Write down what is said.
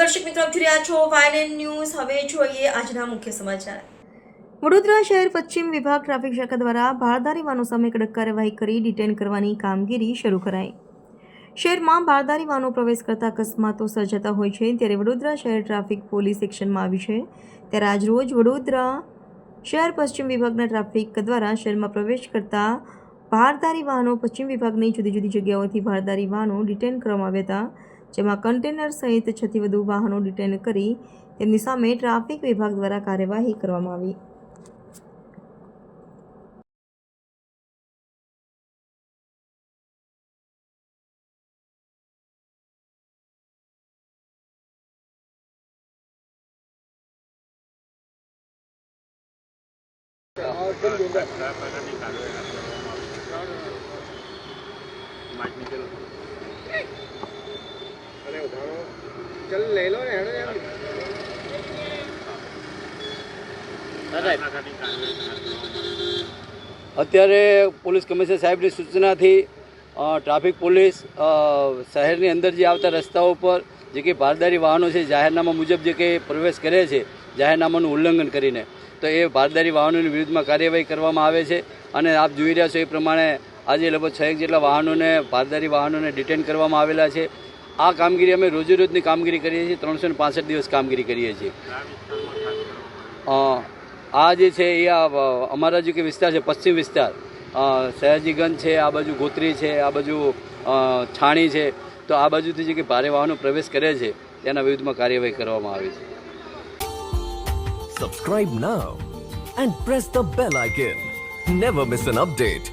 દર્શક મિત્રો, આપ રહ્યા છો વાયલેન ન્યૂઝ. હવે જોઈએ આજના મુખ્ય સમાચાર. વડોદરા શહેર પશ્ચિમ વિભાગ ટ્રાફિક શાખા દ્વારા ભારદારી વાહનો સામે કડક કાર્યવાહી કરી ડિટેન કરવાની કામગીરી શરૂ કરાઈ. શહેરમાં ભારદારી વાહનો પ્રવેશ કરતા અકસ્માતો સર્જાતા હોય છે. ત્યારે વડોદરા શહેર ટ્રાફિક પોલીસ એક્શનમાં આવી છે. ત્યારે આજરોજ વડોદરા શહેર પશ્ચિમ વિભાગના ટ્રાફિક દ્વારા શહેરમાં પ્રવેશ કરતા ભારદારી વાહનો પશ્ચિમ વિભાગની જુદી જુદી જગ્યાઓથી ભારદારી વાહનો ડિટેન કરવામાં આવ્યા હતા. જેમાં કન્ટેનર સહિત છથી વધુ વાહનો ડિટેન કરી તેમની સામે ટ્રાફિક વિભાગ દ્વારા કાર્યવાહી કરવામાં આવી. અરે ઉધારો ચલ લઈ લો ને હેડો યાર અત્યારે પોલીસ કમિશનર સાહેબની સૂચનાથી ટ્રાફિક પોલીસ શહેરની અંદર જે આવતા રસ્તાઓ પર જે કે ભારદારી વાહનો છે જાહેરનામા મુજબ જે કે પ્રવેશ કરે છે જાહેરનામાનું ઉલ્લંઘન કરીને તો એ ભારદારી વાહનોની વિરુદ્ધમાં કાર્યવાહી કરવામાં આવે છે. અને આપ જોઈ રહ્યા છો એ પ્રમાણે આજે લગભગ છ એક જેટલા વાહનોને ભારદારી વાહનોને ડિટેન કરવામાં આવેલા છે. આ કામગીરી અમે રોજે રોજની કામગીરી કરીએ છીએ, ત્રણસો ને પાસઠ દિવસ કામગીરી કરીએ છીએ. આ જે છે એ અમારા જે કે વિસ્તાર છે, પશ્ચિમ વિસ્તાર સયાજીગંજ છે, આ બાજુ ગોત્રી છે, આ બાજુ છાણી છે, તો આ બાજુથી જે કે ભારે વાહનો પ્રવેશ કરે છે, તેના વિરુદ્ધમાં કાર્યવાહી કરવામાં આવે છે. Subscribe now and press the bell icon never miss an update.